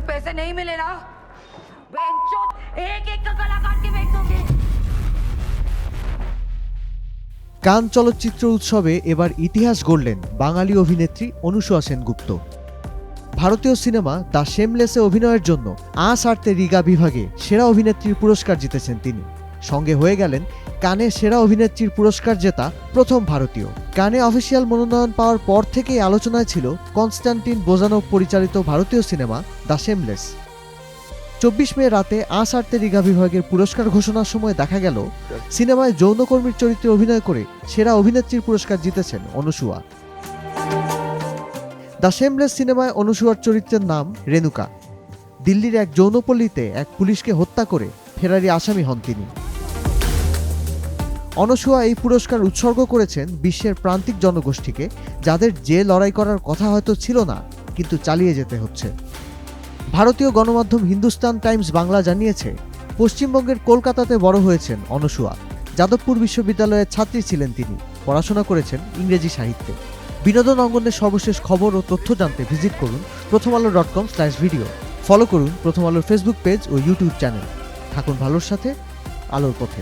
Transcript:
पैसे नहीं मिले ना बेंचोद एक एक का गला काट के फेंक दूंगी কান চলচ্চিত্র উৎসবে এবার ইতিহাস গড়লেন বাঙালি অভিনেত্রী অনুসুয়া সেনগুপ্ত ভারতীয় সিনেমা দ্য শেমলেসে অভিনয়ের জন্য আ সারতে রিগা বিভাগে সেরা অভিনেত্রীর পুরস্কার জিতেছেন তিনি সঙ্গে হয়ে গেলেন কানে সেরা অভিনেত্রীর পুরস্কার জেতা প্রথম ভারতীয়। কানে অফিসিয়াল মনোনয়ন পাওয়ার পর থেকেই আলোচনায় ছিল কনস্ট্যান্টিন বোজানোভ পরিচালিত ভারতীয় সিনেমা দ্য সেমলেস চব্বিশ মে রাতে আ আর্তে রিগা বিভাগের পুরস্কার ঘোষণার সময় দেখা গেল, সিনেমায় যৌনকর্মীর চরিত্রে অভিনয় করে সেরা অভিনেত্রীর পুরস্কার জিতেছেন অনুসুয়া। দ্য সেমলেস সিনেমায় অনুসুয়ার চরিত্রের নাম রেনুকা দিল্লির এক যৌনপল্লীতে এক পুলিশকে হত্যা করে ফেরারি আসামি হন তিনি। অনসুয়া এই পুরস্কার উৎসর্গ করেছেন বিশ্বের প্রান্তিক জনগোষ্ঠীকে, যাদের যে লড়াই করার কথা হয়তো ছিল না, কিন্তু চালিয়ে যেতে হচ্ছে। ভারতীয় গণমাধ্যম হিন্দুস্তান টাইমস বাংলা জানিয়েছে, পশ্চিমবঙ্গের কলকাতাতে বড় হয়েছেন অনসুয়া। যাদবপুর বিশ্ববিদ্যালয়ের ছাত্রী ছিলেন তিনি। পড়াশোনা করেছেন ইংরেজি সাহিত্যে। বিনোদন অঙ্গনের সর্বশেষ খবর ও তথ্য জানতে ভিজিট করুন Prothom Alo dot com slash video. Follow করুন প্রথম আলোর ফেসবুক পেজ ও ইউটিউব চ্যানেল। থাকুন ভালোর সাথে, আলোর পথে।